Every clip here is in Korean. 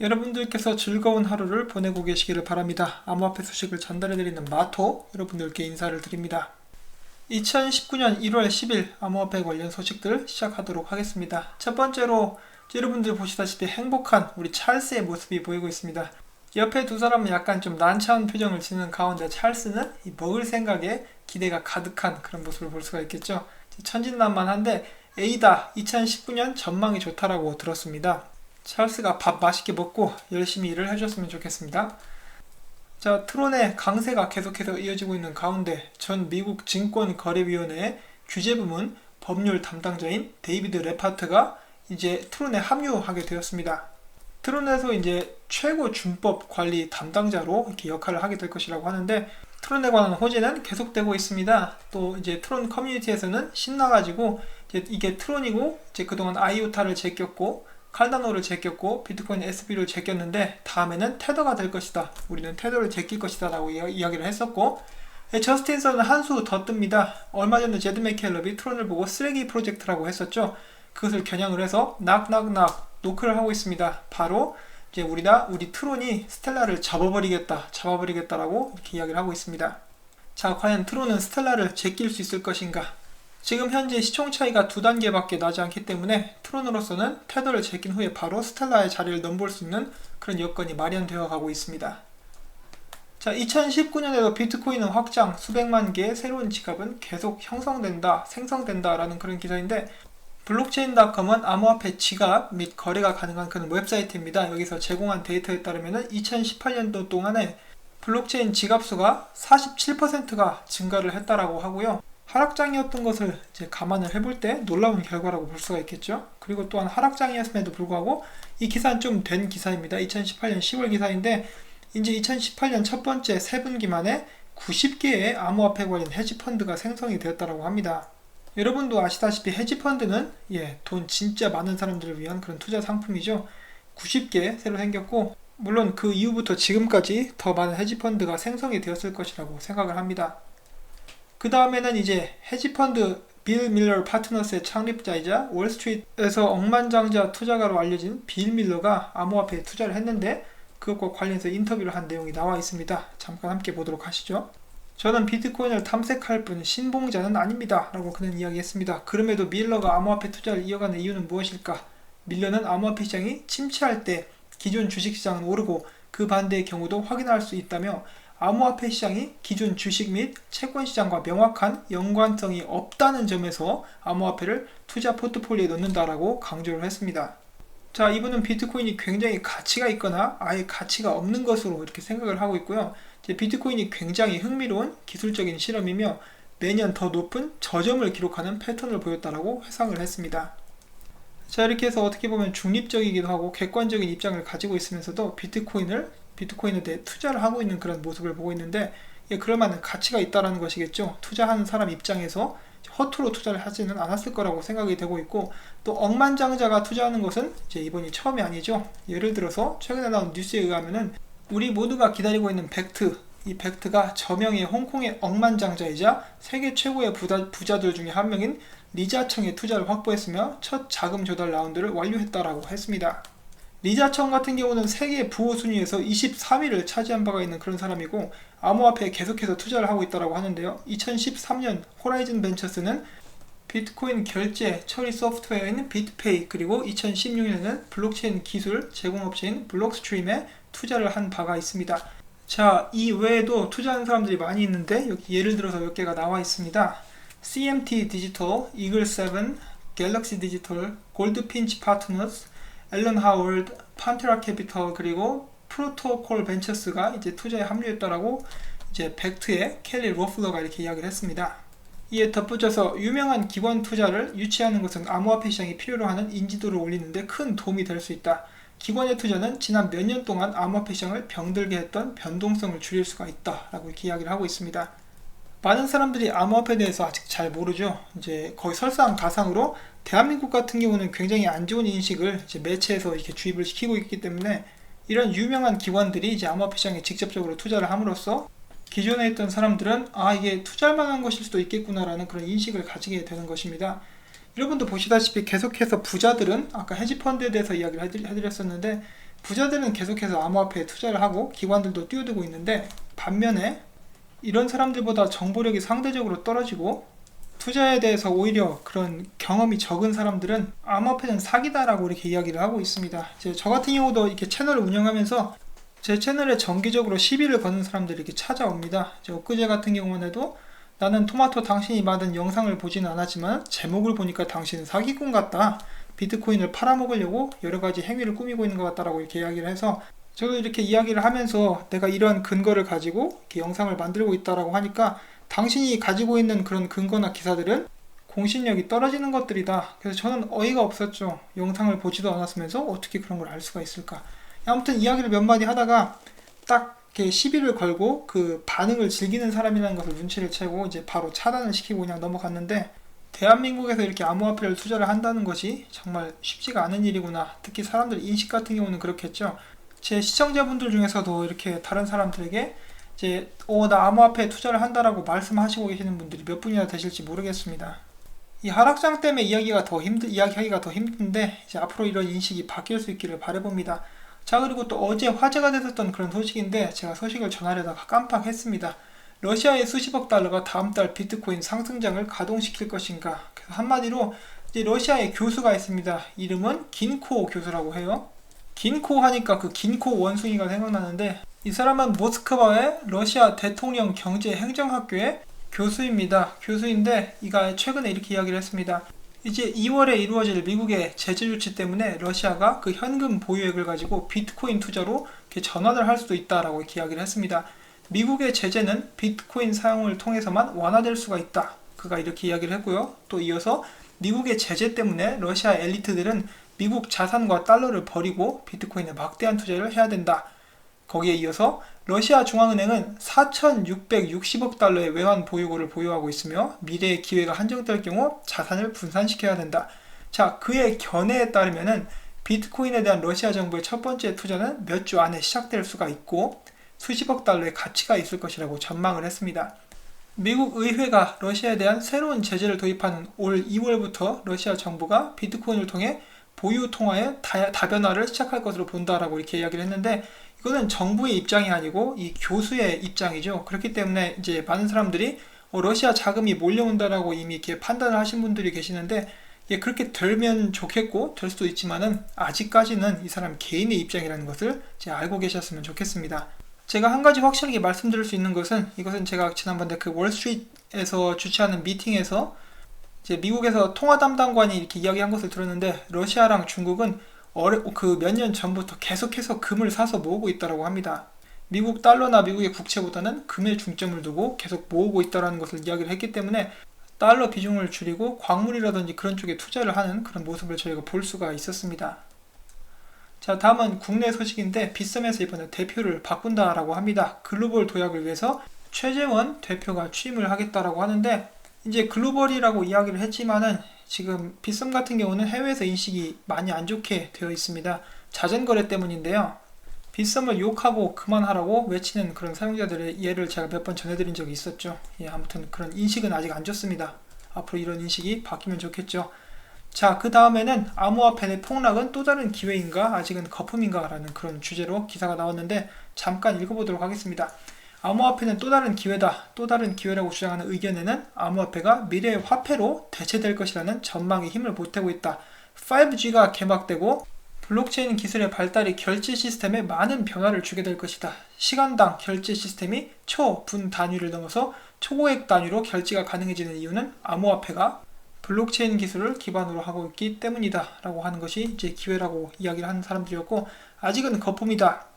여러분들께서 즐거운 하루를 보내고 계시기를 바랍니다. 암호화폐 소식을 전달해드리는 마토 여러분들께 인사를 드립니다. 2019년 1월 10일 암호화폐 관련 소식들 시작하도록 하겠습니다. 첫 번째로 여러분들 보시다시피 행복한 우리 찰스의 모습이 보이고 있습니다. 옆에 두 사람은 약간 좀 난처한 표정을 지는 가운데 찰스는 이 먹을 생각에 기대가 가득한 그런 모습을 볼 수가 있겠죠. 천진난만한데 에이다 2019년 전망이 좋다라고 들었습니다. 찰스가 밥 맛있게 먹고 열심히 일을 해줬으면 좋겠습니다. 자, 트론의 강세가 계속해서 이어지고 있는 가운데 전 미국 증권거래위원회의 규제부문 법률 담당자인 데이비드 레파트가 이제 트론에 합류하게 되었습니다. 트론에서 이제 최고 준법 관리 담당자로 이렇게 역할을 하게 될 것이라고 하는데 트론에 관한 호재는 계속되고 있습니다. 또 이제 트론 커뮤니티에서는 신나가지고 이제 이게 트론이고 이제 그동안 아이오타를 제꼈고 칼다노를 제꼈고 비트코인 SB를 제꼈는데 다음에는 테더가 될 것이다. 우리는 테더를 제낄 것이다 라고 이야기를 했었고 예, 저스틴서는 한 수 더 뜹니다. 얼마 전에 제드 맥켈럽이 트론을 보고 쓰레기 프로젝트라고 했었죠. 그것을 겨냥을 해서 낙낙낙 노크를 하고 있습니다. 바로 이제 우리가 우리 트론이 스텔라를 잡아버리겠다, 잡아버리겠다라고 이렇게 이야기를 하고 있습니다. 자, 과연 트론은 스텔라를 제낄 수 있을 것인가? 지금 현재 시총 차이가 두 단계밖에 나지 않기 때문에 트론으로서는 테더를 제낀 후에 바로 스텔라의 자리를 넘볼 수 있는 그런 여건이 마련되어 가고 있습니다. 자, 2019년에도 비트코인은 확장, 수백만 개의 새로운 지갑은 계속 형성된다, 생성된다라는 그런 기사인데 블록체인.com은 암호화폐 지갑 및 거래가 가능한 그런 웹사이트입니다. 여기서 제공한 데이터에 따르면 2018년도 동안에 블록체인 지갑 수가 47%가 증가를 했다라고 하고요. 하락장이었던 것을 이제 감안을 해볼 때 놀라운 결과라고 볼 수가 있겠죠. 그리고 또한 하락장이었음에도 불구하고 이 기사는 좀 된 기사입니다. 2018년 10월 기사인데 이제 2018년 첫 번째 세 분기 만에 90개의 암호화폐 관련 헤지펀드가 생성이 되었다고 합니다. 여러분도 아시다시피 헤지펀드는 예, 돈 진짜 많은 사람들을 위한 그런 투자 상품이죠. 90개 새로 생겼고 물론 그 이후부터 지금까지 더 많은 헤지펀드가 생성이 되었을 것이라고 생각을 합니다. 그 다음에는 이제 헤지펀드 빌 밀러 파트너스의 창립자이자 월스트리트에서 억만장자 투자가로 알려진 빌 밀러가 암호화폐에 투자를 했는데 그것과 관련해서 인터뷰를 한 내용이 나와 있습니다. 잠깐 함께 보도록 하시죠. 저는 비트코인을 탐색할 뿐 신봉자는 아닙니다. 라고 그는 이야기했습니다. 그럼에도 밀러가 암호화폐 투자를 이어가는 이유는 무엇일까? 밀러는 암호화폐 시장이 침체할 때 기존 주식시장은 오르고 그 반대의 경우도 확인할 수 있다며 암호화폐 시장이 기존 주식 및 채권 시장과 명확한 연관성이 없다는 점에서 암호화폐를 투자 포트폴리오에 넣는다라고 강조를 했습니다. 자, 이분은 비트코인이 굉장히 가치가 있거나 아예 가치가 없는 것으로 이렇게 생각을 하고 있고요. 비트코인이 굉장히 흥미로운 기술적인 실험이며 매년 더 높은 저점을 기록하는 패턴을 보였다라고 회상을 했습니다. 자, 이렇게 해서 어떻게 보면 중립적이기도 하고 객관적인 입장을 가지고 있으면서도 비트코인을 비트코인에 대해 투자를 하고 있는 그런 모습을 보고 있는데 예, 그럴 만한 가치가 있다라는 것이겠죠. 투자하는 사람 입장에서 허투루 투자를 하지는 않았을 거라고 생각이 되고 있고 또 억만장자가 투자하는 것은 이제 이번이 처음이 아니죠. 예를 들어서 최근에 나온 뉴스에 의하면은 우리 모두가 기다리고 있는 벡트 이 벡트가 저명의 홍콩의 억만장자이자 세계 최고의 부자, 부자들 중에 한 명인 리자청에 투자를 확보했으며 첫 자금 조달 라운드를 완료했다라고 했습니다. 리자청 같은 경우는 세계 부호 순위에서 23위를 차지한 바가 있는 그런 사람이고 암호화폐에 계속해서 투자를 하고 있다고 하는데요. 2013년 호라이즌 벤처스는 비트코인 결제 처리 소프트웨어인 비트페이 그리고 2016년에는 블록체인 기술 제공업체인 블록스트림에 투자를 한 바가 있습니다. 자, 이 외에도 투자하는 사람들이 많이 있는데 여기 예를 들어서 몇 개가 나와 있습니다. CMT 디지털, 이글7, 갤럭시 디지털, 골드핀치 파트너스, 앨런 하월드, 판테라 캐피털 그리고 프로토콜 벤처스가 이제 투자에 합류했다라고 이제 벡트의 켈리 로플러가 이렇게 이야기를 했습니다. 이에 덧붙여서 유명한 기관 투자를 유치하는 것은 암호화폐 시장이 필요로 하는 인지도를 올리는데 큰 도움이 될 수 있다. 기관의 투자는 지난 몇 년 동안 암호화폐 시장을 병들게 했던 변동성을 줄일 수가 있다라고 이렇게 이야기를 하고 있습니다. 많은 사람들이 암호화폐에 대해서 아직 잘 모르죠. 이제 거의 설상가상으로 대한민국 같은 경우는 굉장히 안 좋은 인식을 이제 매체에서 이렇게 주입을 시키고 있기 때문에 이런 유명한 기관들이 이제 암호화폐 시장에 직접적으로 투자를 함으로써 기존에 있던 사람들은 아 이게 투자할 만한 것일 수도 있겠구나라는 그런 인식을 가지게 되는 것입니다. 여러분도 보시다시피 계속해서 부자들은 아까 헤지펀드에 대해서 이야기를 해드렸었는데 부자들은 계속해서 암호화폐에 투자를 하고 기관들도 뛰어들고 있는데 반면에 이런 사람들보다 정보력이 상대적으로 떨어지고 투자에 대해서 오히려 그런 경험이 적은 사람들은 암호화폐는 사기다라고 이렇게 이야기를 하고 있습니다. 저 같은 경우도 이렇게 채널을 운영하면서 제 채널에 정기적으로 시비를 거는 사람들이 이렇게 찾아옵니다. 엊그제 같은 경우만 해도 나는 토마토 당신이 만든 영상을 보지는 않았지만 제목을 보니까 당신은 사기꾼 같다. 비트코인을 팔아먹으려고 여러 가지 행위를 꾸미고 있는 것 같다라고 이렇게 이야기를 해서 저도 이렇게 이야기를 하면서 내가 이러한 근거를 가지고 이렇게 영상을 만들고 있다라고 하니까 당신이 가지고 있는 그런 근거나 기사들은 공신력이 떨어지는 것들이다. 그래서 저는 어이가 없었죠. 영상을 보지도 않았으면서 어떻게 그런 걸 알 수가 있을까. 아무튼 이야기를 몇 마디 하다가 딱 이렇게 시비를 걸고 그 반응을 즐기는 사람이라는 것을 눈치를 채고 이제 바로 차단을 시키고 그냥 넘어갔는데 대한민국에서 이렇게 암호화폐를 투자를 한다는 것이 정말 쉽지가 않은 일이구나. 특히 사람들 인식 같은 경우는 그렇겠죠. 제 시청자분들 중에서도 이렇게 다른 사람들에게 이제 어 나 암호화폐에 투자를 한다라고 말씀하시고 계시는 분들이 몇 분이나 되실지 모르겠습니다. 이 하락장 때문에 이야기가 더 힘들 이야기하기가 더 힘든데 이제 앞으로 이런 인식이 바뀔 수 있기를 바라봅니다. 자 그리고 또 어제 화제가 됐었던 그런 소식인데 제가 소식을 전하려다가 깜빡했습니다. 러시아의 수십억 달러가 다음 달 비트코인 상승장을 가동시킬 것인가. 그래서 한마디로 이제 러시아의 교수가 있습니다. 이름은 긴코 교수라고 해요. 긴코 하니까 그 긴코 원숭이가 생각나는데 이 사람은 모스크바의 러시아 대통령 경제 행정학교의 교수입니다. 교수인데 이가 최근에 이렇게 이야기를 했습니다. 이제 2월에 이루어질 미국의 제재 조치 때문에 러시아가 그 현금 보유액을 가지고 비트코인 투자로 전환을 할 수도 있다라고 이렇게 이야기를 했습니다. 미국의 제재는 비트코인 사용을 통해서만 완화될 수가 있다. 그가 이렇게 이야기를 했고요. 또 이어서 미국의 제재 때문에 러시아 엘리트들은 미국 자산과 달러를 버리고 비트코인에 막대한 투자를 해야 된다. 거기에 이어서 러시아 중앙은행은 4,660억 달러의 외환 보유고를 보유하고 있으며 미래의 기회가 한정될 경우 자산을 분산시켜야 된다. 자, 그의 견해에 따르면은 비트코인에 대한 러시아 정부의 첫 번째 투자는 몇 주 안에 시작될 수가 있고 수십억 달러의 가치가 있을 것이라고 전망을 했습니다. 미국 의회가 러시아에 대한 새로운 제재를 도입하는 올 2월부터 러시아 정부가 비트코인을 통해 보유 통화의 다변화를 시작할 것으로 본다라고 이렇게 이야기를 했는데 이거는 정부의 입장이 아니고 이 교수의 입장이죠. 그렇기 때문에 이제 많은 사람들이 어, 러시아 자금이 몰려온다라고 이미 이렇게 판단을 하신 분들이 계시는데 예, 그렇게 되면 좋겠고 될 수도 있지만은 아직까지는 이 사람 개인의 입장이라는 것을 이제 알고 계셨으면 좋겠습니다. 제가 한 가지 확실하게 말씀드릴 수 있는 것은 이것은 제가 지난번에 그 월스트리트에서 주최하는 미팅에서 이제 미국에서 통화 담당관이 이렇게 이야기한 것을 들었는데 러시아랑 중국은 그 몇 년 전부터 계속해서 금을 사서 모으고 있다고 합니다. 미국 달러나 미국의 국채보다는 금에 중점을 두고 계속 모으고 있다는 것을 이야기를 했기 때문에 달러 비중을 줄이고 광물이라든지 그런 쪽에 투자를 하는 그런 모습을 저희가 볼 수가 있었습니다. 자, 다음은 국내 소식인데 빗썸에서 이번에 대표를 바꾼다라고 합니다. 글로벌 도약을 위해서 최재원 대표가 취임을 하겠다라고 하는데 이제 글로벌이라고 이야기를 했지만은 지금 빗썸 같은 경우는 해외에서 인식이 많이 안 좋게 되어 있습니다. 자전 거래 때문인데요. 빗썸을 욕하고 그만하라고 외치는 그런 사용자들의 예를 제가 몇 번 전해드린 적이 있었죠. 예, 아무튼 그런 인식은 아직 안 좋습니다. 앞으로 이런 인식이 바뀌면 좋겠죠. 자, 그 다음에는 암호화폐의 폭락은 또 다른 기회인가, 아직은 거품인가 라는 그런 주제로 기사가 나왔는데 잠깐 읽어보도록 하겠습니다. 암호화폐는 또 다른 기회다. 또 다른 기회라고 주장하는 의견에는 암호화폐가 미래의 화폐로 대체될 것이라는 전망에 힘을 보태고 있다. 5G가 개막되고 블록체인 기술의 발달이 결제 시스템에 많은 변화를 주게 될 것이다. 시간당 결제 시스템이 초, 분 단위를 넘어서 초고액 단위로 결제가 가능해지는 이유는 암호화폐가 블록체인 기술을 기반으로 하고 있기 때문이다. 라고 하는 것이 이제 기회라고 이야기를 하는 사람들이었고, 아직은 거품이다.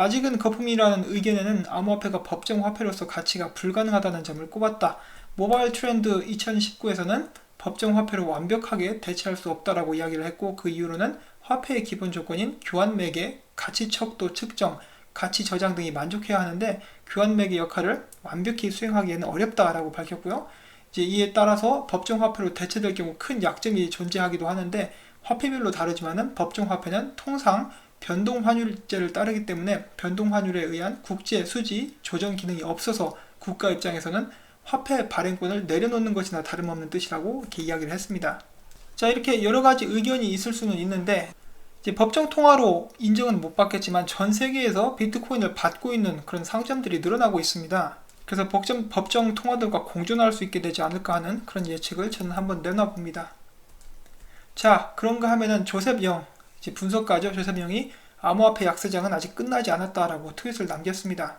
아직은 거품이라는 의견에는 암호화폐가 법정 화폐로서 가치가 불가능하다는 점을 꼽았다. 모바일 트렌드 2019에서는 법정 화폐로 완벽하게 대체할 수 없다라고 이야기를 했고 그 이유로는 화폐의 기본 조건인 교환 매개, 가치 척도 측정, 가치 저장 등이 만족해야 하는데 교환 매개 역할을 완벽히 수행하기에는 어렵다라고 밝혔고요. 이제 이에 따라서 법정 화폐로 대체될 경우 큰 약점이 존재하기도 하는데 화폐별로 다르지만은 법정 화폐는 통상 변동 환율제를 따르기 때문에 변동 환율에 의한 국제 수지 조정 기능이 없어서 국가 입장에서는 화폐 발행권을 내려놓는 것이나 다름없는 뜻이라고 이렇게 이야기를 했습니다. 자, 이렇게 여러 가지 의견이 있을 수는 있는데 법정 통화로 인정은 못 받겠지만 전 세계에서 비트코인을 받고 있는 그런 상점들이 늘어나고 있습니다. 그래서 법정, 법정 통화들과 공존할 수 있게 되지 않을까 하는 그런 예측을 저는 한번 내놔 봅니다. 자, 그런가 하면은 조셉 영, 이제 분석가죠. 조셉 영이 암호화폐 약세장은 아직 끝나지 않았다라고 트윗을 남겼습니다.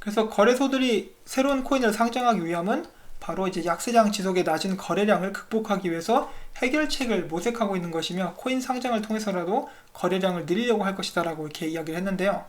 그래서 거래소들이 새로운 코인을 상장하기 위함은 바로 이제 약세장 지속의 낮은 거래량을 극복하기 위해서 해결책을 모색하고 있는 것이며 코인 상장을 통해서라도 거래량을 늘리려고 할 것이다라고 이렇게 이야기를 했는데요.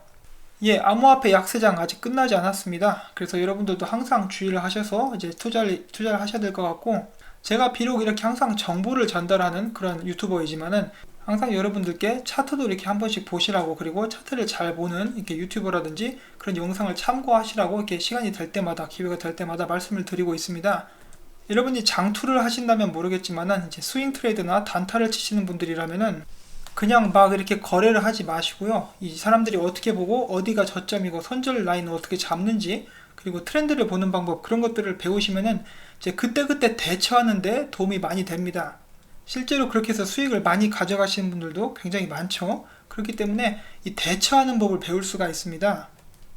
예, 암호화폐 약세장 아직 끝나지 않았습니다. 그래서 여러분들도 항상 주의를 하셔서 이제 투자를 투자를 하셔야 될 것 같고 제가 비록 이렇게 항상 정보를 전달하는 그런 유튜버이지만은 항상 여러분들께 차트도 이렇게 한 번씩 보시라고 그리고 차트를 잘 보는 이렇게 유튜버라든지 그런 영상을 참고하시라고 이렇게 시간이 될 때마다 기회가 될 때마다 말씀을 드리고 있습니다. 여러분이 장투를 하신다면 모르겠지만은 이제 스윙 트레이드나 단타를 치시는 분들이라면은 그냥 막 이렇게 거래를 하지 마시고요. 이 사람들이 어떻게 보고 어디가 저점이고 손절 라인을 어떻게 잡는지 그리고 트렌드를 보는 방법 그런 것들을 배우시면은 이제 그때그때 대처하는데 도움이 많이 됩니다. 실제로 그렇게 해서 수익을 많이 가져가시는 분들도 굉장히 많죠. 그렇기 때문에 이 대처하는 법을 배울 수가 있습니다.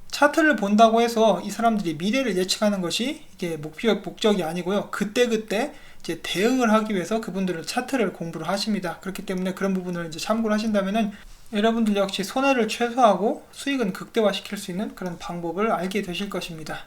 차트를 본다고 해서 이 사람들이 미래를 예측하는 것이 이게 목표, 목적이 아니고요. 그때 그때 이제 대응을 하기 위해서 그분들은 차트를 공부를 하십니다. 그렇기 때문에 그런 부분을 이제 참고를 하신다면은 여러분들 역시 손해를 최소화하고 수익은 극대화시킬 수 있는 그런 방법을 알게 되실 것입니다.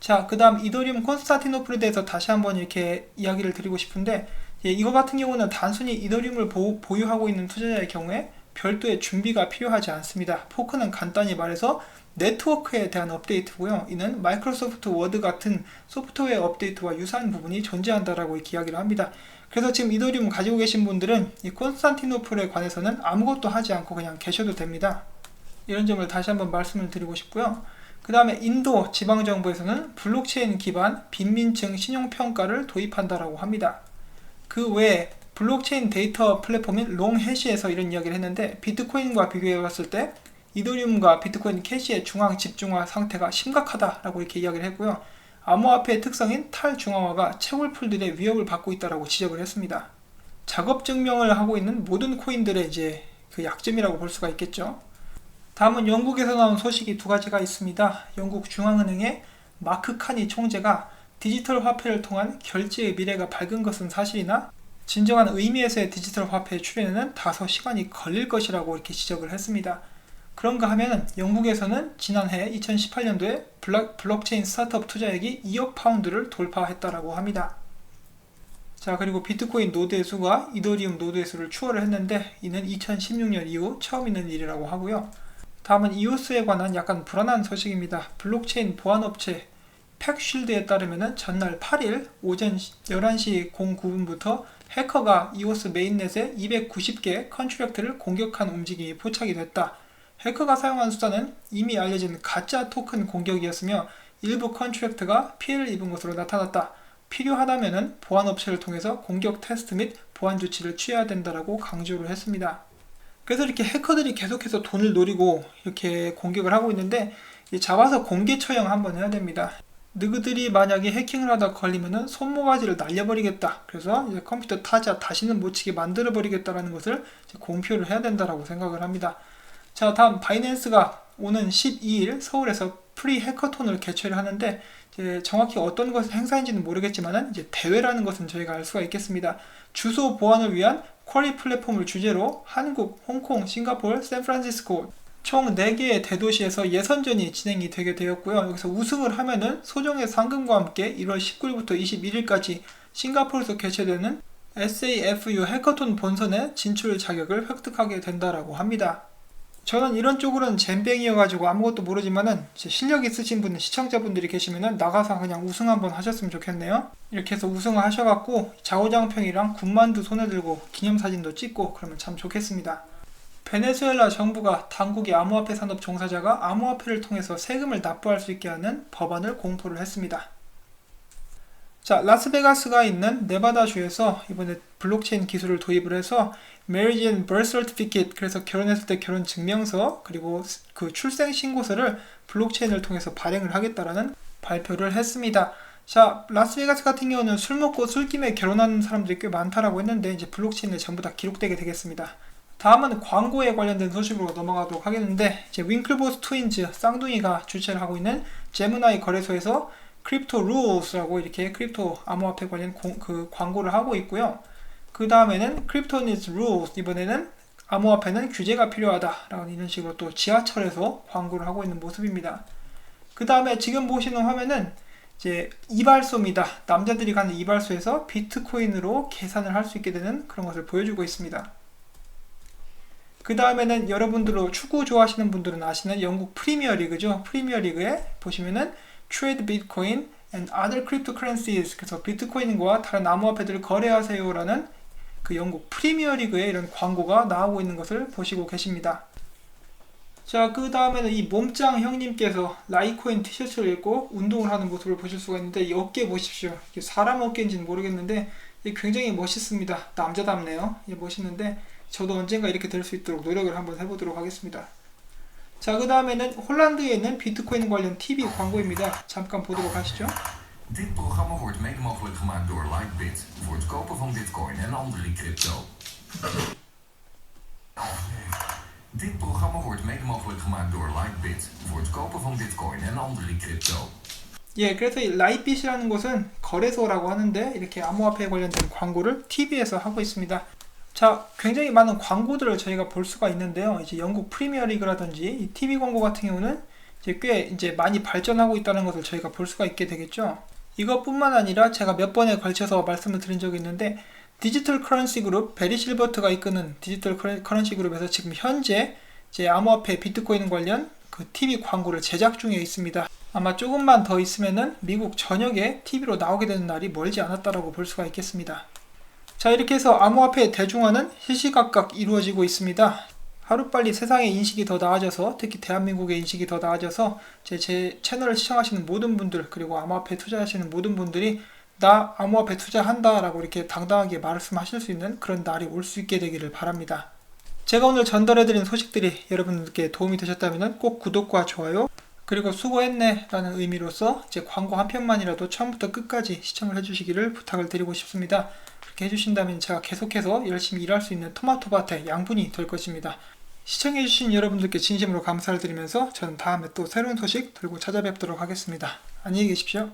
자, 그 다음 이더리움 콘스타티노플에 대해서 다시 한번 이렇게 이야기를 드리고 싶은데 예, 이거 같은 경우는 단순히 이더리움을 보, 유하고 있는 투자자의 경우에 별도의 준비가 필요하지 않습니다. 포크는 간단히 말해서 네트워크에 대한 업데이트고요. 이는 마이크로소프트 워드 같은 소프트웨어 업데이트와 유사한 부분이 존재한다라고 이렇게 이야기를 합니다. 그래서 지금 이더리움 가지고 계신 분들은 이 콘스탄티노플에 관해서는 아무것도 하지 않고 그냥 계셔도 됩니다. 이런 점을 다시 한번 말씀을 드리고 싶고요. 그 다음에 인도 지방정부에서는 블록체인 기반 빈민층 신용평가를 도입한다라고 합니다. 그 외에 블록체인 데이터 플랫폼인 롱해시에서 이런 이야기를 했는데 비트코인과 비교해 봤을 때 이더리움과 비트코인 캐시의 중앙 집중화 상태가 심각하다라고 이렇게 이야기를 했고요. 암호화폐의 특성인 탈중앙화가 채굴풀들의 위협을 받고 있다라고 지적을 했습니다. 작업 증명을 하고 있는 모든 코인들의 이제 그 약점이라고 볼 수가 있겠죠. 다음은 영국에서 나온 소식이 두 가지가 있습니다. 영국 중앙은행의 마크 카니 총재가 디지털 화폐를 통한 결제의 미래가 밝은 것은 사실이나 진정한 의미에서의 디지털 화폐의 출현에는 다소 시간이 걸릴 것이라고 이렇게 지적을 했습니다. 그런가 하면 영국에서는 지난해 2018년도에 블록 체인 스타트업 투자액이 2억 파운드를 돌파했다라고 합니다. 자 그리고 비트코인 노드의 수가 이더리움 노드의 수를 추월을 했는데 이는 2016년 이후 처음 있는 일이라고 하고요. 다음은 이오스에 관한 약간 불안한 소식입니다. 블록체인 보안업체 팩쉴드에 따르면 전날 8일 오전 11시 09분부터 해커가 이오스 메인넷에 290개 컨트랙트를 공격한 움직임이 포착이 됐다. 해커가 사용한 수단은 이미 알려진 가짜 토큰 공격이었으며 일부 컨트랙트가 피해를 입은 것으로 나타났다. 필요하다면 보안업체를 통해서 공격 테스트 및 보안 조치를 취해야 된다라고 강조를 했습니다. 그래서 이렇게 해커들이 계속해서 돈을 노리고 이렇게 공격을 하고 있는데 잡아서 공개 처형 한번 해야 됩니다. 너희들이 만약에 해킹을 하다 걸리면은 손모가지를 날려버리겠다. 그래서 이제 컴퓨터 타자 다시는 못 치게 만들어버리겠다라는 것을 공표를 해야 된다라고 생각을 합니다. 자, 다음 바이낸스가 오는 12일 서울에서 프리 해커톤을 개최를 하는데 이제 정확히 어떤 것을 행사인지는 모르겠지만은 이제 대회라는 것은 저희가 알 수가 있겠습니다. 주소 보안을 위한 쿼리 플랫폼을 주제로 한국, 홍콩, 싱가포르, 샌프란시스코, 총 4개의 대도시에서 예선전이 진행이 되게 되었고요. 여기서 우승을 하면은 소정의 상금과 함께 1월 19일부터 21일까지 싱가포르에서 개최되는 SAFU 해커톤 본선에 진출 자격을 획득하게 된다라고 합니다. 저는 이런 쪽으로는 잼뱅이여가지고 아무것도 모르지만은 실력 있으신 분, 시청자분들이 계시면은 나가서 그냥 우승 한번 하셨으면 좋겠네요. 이렇게 해서 우승을 하셔갖고 좌우장평이랑 군만두 손에 들고 기념사진도 찍고 그러면 참 좋겠습니다. 베네수엘라 정부가 당국의 암호화폐 산업 종사자가 암호화폐를 통해서 세금을 납부할 수 있게 하는 법안을 공포를 했습니다. 자, 라스베가스가 있는 네바다주에서 이번에 블록체인 기술을 도입을 해서 Marriage Birth Certificate 그래서 결혼했을 때 결혼 증명서 그리고 그 출생 신고서를 블록체인을 통해서 발행을 하겠다라는 발표를 했습니다. 자, 라스베가스 같은 경우는 술 먹고 술김에 결혼하는 사람들이 꽤 많다라고 했는데 이제 블록체인에 전부 다 기록되게 되겠습니다. 다음은 광고에 관련된 소식으로 넘어가도록 하겠는데 이제 윙클보스 트윈즈 쌍둥이가 주최를 하고 있는 제무나이 거래소에서 크립토 룰스라고 이렇게 크립토 암호화폐 관련 공- 그 광고를 하고 있고요. 그 다음에는 크립토 니즈 룰스 이번에는 암호화폐는 규제가 필요하다라는 이런 식으로 또 지하철에서 광고를 하고 있는 모습입니다. 그 다음에 지금 보시는 화면은 이제 이발소입니다. 남자들이 가는 이발소에서 비트코인으로 계산을 할 수 있게 되는 그런 것을 보여주고 있습니다. 그 다음에는 여러분들로 축구 좋아하시는 분들은 아시는 영국 프리미어 리그죠. 프리미어 리그에 보시면은 Trade Bitcoin and Other Cryptocurrencies 그래서 비트코인과 다른 암호화폐들을 거래하세요라는 그 영국 프리미어 리그에 이런 광고가 나오고 있는 것을 보시고 계십니다. 자, 그 다음에는 이 몸짱 형님께서 라이코인 티셔츠를 입고 운동을 하는 모습을 보실 수가 있는데 이 어깨 보십시오. 사람 어깨인지는 모르겠는데 굉장히 멋있습니다. 남자답네요. 예, 멋있는데 저도 언젠가 이렇게 될 수 있도록 노력을 한번 해보도록 하겠습니다. 자, 그 다음에는 홀란드에 있는 비트코인 관련 TV 광고입니다. 잠깐 보도록 하시죠. Dit programma wordt mede mogelijk gemaakt door Lightbit voor het kopen van bitcoin en andere crypto. Oh. Dit programma wordt mede mogelijk gemaakt door Lightbit voor het kopen van bitcoin en andere crypto. 예, 그래서 이 라이빗이라는 곳은 거래소라고 하는데 이렇게 암호화폐에 관련된 광고를 TV에서 하고 있습니다. 자, 굉장히 많은 광고들을 저희가 볼 수가 있는데요. 이제 영국 프리미어 리그라든지 이 TV 광고 같은 경우는 이제 꽤 이제 많이 발전하고 있다는 것을 저희가 볼 수가 있게 되겠죠. 이것뿐만 아니라 제가 몇 번에 걸쳐서 말씀을 드린 적이 있는데 디지털 커런시 그룹 베리 실버트가 이끄는 디지털 커런- 커런시 그룹에서 지금 현재 제 암호화폐 비트코인 관련 그 TV 광고를 제작 중에 있습니다. 아마 조금만 더 있으면은 미국 전역에 TV로 나오게 되는 날이 멀지 않았다라고 볼 수가 있겠습니다. 자, 이렇게 해서 암호화폐의 대중화는 시시각각 이루어지고 있습니다. 하루빨리 세상의 인식이 더 나아져서 특히 대한민국의 인식이 더 나아져서 제, 제 채널을 시청하시는 모든 분들 그리고 암호화폐 투자하시는 모든 분들이 나 암호화폐 투자한다라고 이렇게 당당하게 말씀하실 수 있는 그런 날이 올 수 있게 되기를 바랍니다. 제가 오늘 전달해드린 소식들이 여러분들께 도움이 되셨다면 꼭 구독과 좋아요 그리고 수고했네 라는 의미로서 제 광고 한 편만이라도 처음부터 끝까지 시청을 해주시기를 부탁을 드리고 싶습니다. 그렇게 해주신다면 제가 계속해서 열심히 일할 수 있는 토마토밭의 양분이 될 것입니다. 시청해주신 여러분들께 진심으로 감사를 드리면서 저는 다음에 또 새로운 소식 들고 찾아뵙도록 하겠습니다. 안녕히 계십시오.